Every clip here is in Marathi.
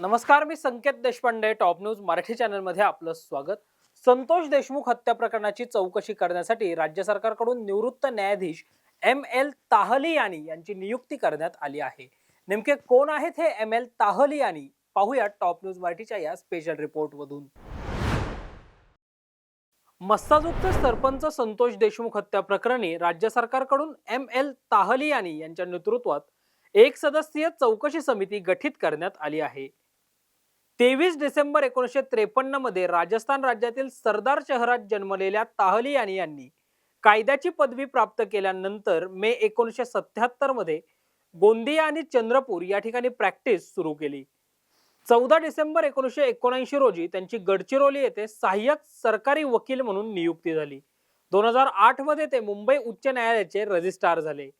नमस्कार मी संकेत देशपांडे टॉप न्यूज मराठी चॅनलमध्ये आपलं स्वागत. संतोष देशमुख हत्या प्रकरणाची चौकशी करण्यासाठी राज्य सरकारकडून निवृत्त न्यायाधीश एम एल ताहलियानी यांची नियुक्ती करण्यात आली आहे. नेमके कोण आहेत हे एम एल ताहलियानी पाहूया टॉप न्यूज मराठीच्या या स्पेशल रिपोर्टमधून मस्साजोगचे सरपंच संतोष देशमुख हत्या प्रकरणी राज्य सरकारकडून एम एल ताहलियानी यांच्या नेतृत्वात एक सदस्यीय चौकशी समिती गठीत करण्यात आली आहे. तेवीस डिसेंबर एकोणीसशे त्रेपन्नमध्ये राजस्थान राज्यातील सरदार शहरात जन्मलेल्या ताहलियानी यांनी कायद्याची पदवी प्राप्त केल्यानंतर मे एकोणीसशे सत्याहत्तरमध्ये गोंदिया आणि चंद्रपूर या ठिकाणी प्रॅक्टिस सुरू केली. चौदा डिसेंबर एकोणीसशे एकोणऐंशी रोजी त्यांची गडचिरोली येथे सहाय्यक सरकारी वकील म्हणून नियुक्ती झाली. दोन हजार आठमध्ये ते मुंबई उच्च न्यायालयाचे रजिस्ट्रार झाले.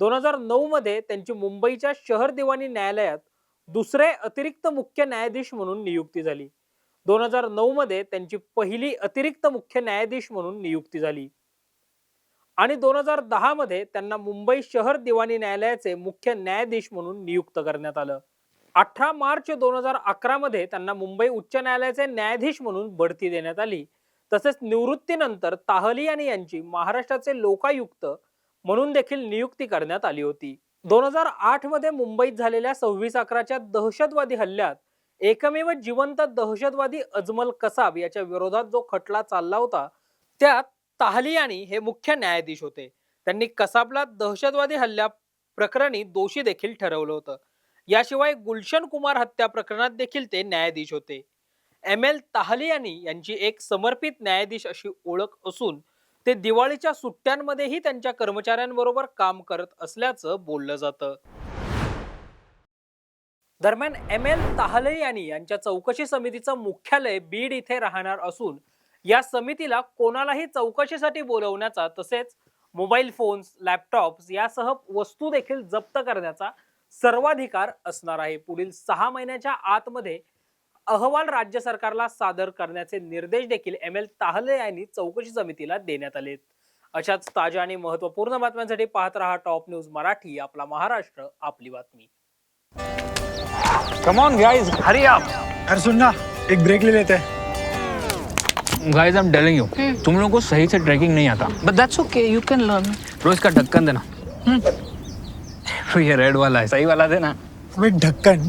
दोन हजार नऊ मध्ये त्यांची मुंबईच्या शहर दिवाणी न्यायालयात दुसरे अतिरिक्त मुख्य न्यायाधीश म्हणून नियुक्ती झाली. दोन हजार नऊ मध्ये त्यांची पहिली अतिरिक्त मुख्य न्यायाधीश म्हणून नियुक्ती झाली. आणि दोन हजार दहा मध्ये त्यांना मुंबई शहर दिवाणी न्यायालयाचे मुख्य न्यायाधीश म्हणून नियुक्त करण्यात आलं. अठरा मार्च दोन हजार अकरा मध्ये त्यांना मुंबई उच्च न्यायालयाचे न्यायाधीश म्हणून बढती देण्यात आली. तसेच निवृत्तीनंतर ताहलियानी यांची महाराष्ट्राचे लोकायुक्त म्हणून देखील नियुक्ती करण्यात आली होती. दोन हजार आठमध्ये मुंबईत झालेल्या सव्वीस अकराच्या दहशतवादी हल्ल्यात एकमेव जिवंत दहशतवादी अजमल कसाब याच्या विरोधात जो खटला चालला होता त्यात ताहलियानी हे मुख्य न्यायाधीश होते. त्यांनी कसाबला दहशतवादी हल्ल्या प्रकरणी दोषी देखील ठरवलं होतं. याशिवाय गुलशन कुमार हत्या प्रकरणात देखील ते न्यायाधीश होते. एम एल ताहलियानी यांची एक समर्पित न्यायाधीश अशी ओळख असून ते दिवाळीच्या सुट्ट्यांमध्येही त्यांच्या कर्मचाऱ्यांबरोबर काम करत असल्याचं बोललं जातं. दरम्यान एम एल ताहले यांनी यांच्या चौकशी समितीचं मुख्यालय बीड इथे राहणार असून या समितीला कोणालाही चौकशीसाठी बोलवण्याचा तसेच मोबाईल फोन्स लॅपटॉप्स यासह वस्तू देखील जप्त करण्याचा सर्वाधिकार असणार आहे. पुढील सहा महिन्याच्या आतमध्ये अहवाल राज्य सरकारला सादर करण्याचे निर्देश देखील एम एल ताहले यांनी चौकशी समितीला देण्यात आलेत. अशाच ताज्या आणि महत्त्वपूर्ण बातम्यांसाठी पाहत रहा टॉप न्यूज मराठी आपला महाराष्ट्र आपली बातमी. Come on guys hurry up अरे सुन ना एक ब्रेक ले लेते. हैं guys I am telling you तुम लोगों को सही से ट्रैकिंग नहीं आता. But that's okay, you can learn. रोज का ढक्कन देना. तो ये रेड वाला है सही वाला देना. अबे ढक्कन